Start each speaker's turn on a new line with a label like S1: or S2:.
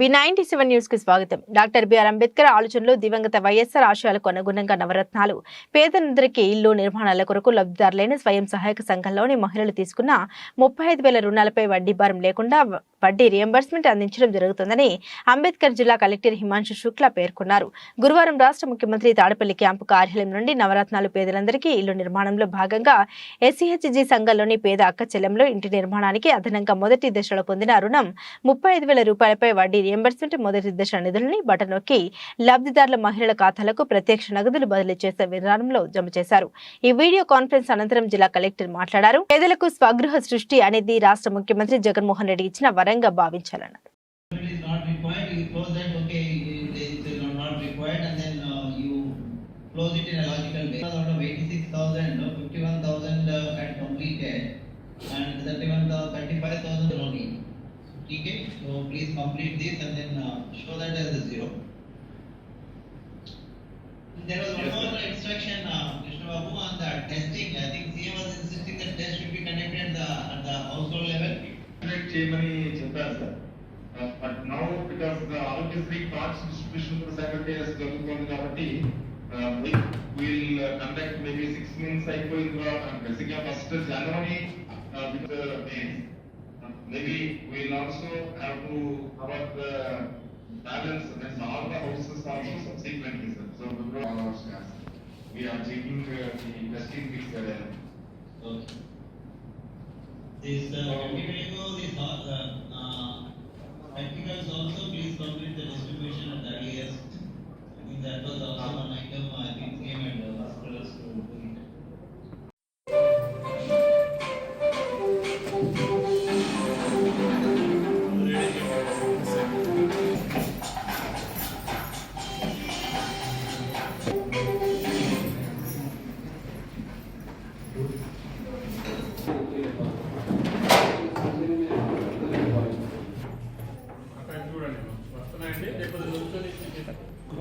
S1: B ninety seven న్యూస్కి స్వాగతం. Doctor B R Ambedkar ఆలోచనలు దివంగత వైఎస్ఆర్ ఆశయాలకు అనుగుణంగా నవరత్నాలు. పేదలందరికీ ఇల్లు నిర్మాణాల కొరకు లబ్ధిదారులైన స్వయం సహాయక సంఘంలోని మహిళలు తీసుకున్న ముప్పై ఐదు వేల రుణాలపై వడ్డీ భారం లేకుండా వడ్డీ రియంబర్స్మెంట్ అందించడం జరుగుతుందని అంబేద్కర్ జిల్లా కలెక్టర్ హిమాంశు శుక్లా పేర్కొన్నారు. గురువారం రాష్ట్ర ముఖ్యమంత్రి తాడపల్లి క్యాంపు కార్యాలయం నుండి నవరత్నాలు పేదలందరికీ ఇల్లు నిర్మాణంలో భాగంగా ఎస్సీహెచ్జి సంఘంలోని పేద అక్క చెల్లెంలో ఇంటి నిర్మాణానికి అదనంగా మొదటి దశలో పొందిన రుణం ముప్పై ఐదు వేల రూపాయలపై వడ్డీ రియంబర్స్మెంట్ మొదటి దశ నిధులని బటన్ నొక్కి లబ్ధిదారుల మహిళల ఖాతాలకు ప్రత్యక్ష నగదులు బదిలీ చేసే విధానంలో జమ చేశారు. ఈ వీడియో కాన్ఫరెన్స్ అనంతరం జిల్లా కలెక్టర్ మాట్లాడారు. పేదలకు స్వగృహ సృష్టి అనేది రాష్ట్ర ముఖ్యమంత్రి జగన్మోహన్ రెడ్డి ఇచ్చిన వరంగా భావించాలన్నారు
S2: it is not required, you close that, okay, it is not not required, and then uh, you close it in a logical way. Out of eighty-six thousand, fifty-one thousand uh, had completed, and thirty-one thousand, thirty-five thousand only. Okay, so please complete this and then uh, Chamari Chandra uh, but now because the obviously parts distribution for Saturday has done on the
S3: party, uh, we will uh, conduct maybe six months cycle in the uh, basically first January uh, with uh, maybe we will also have to cover the balance and all the houses also subsequently. So we are checking the testing
S2: this uh, okay. the, uh,
S4: వస్తున్నాయండి లేకపోతే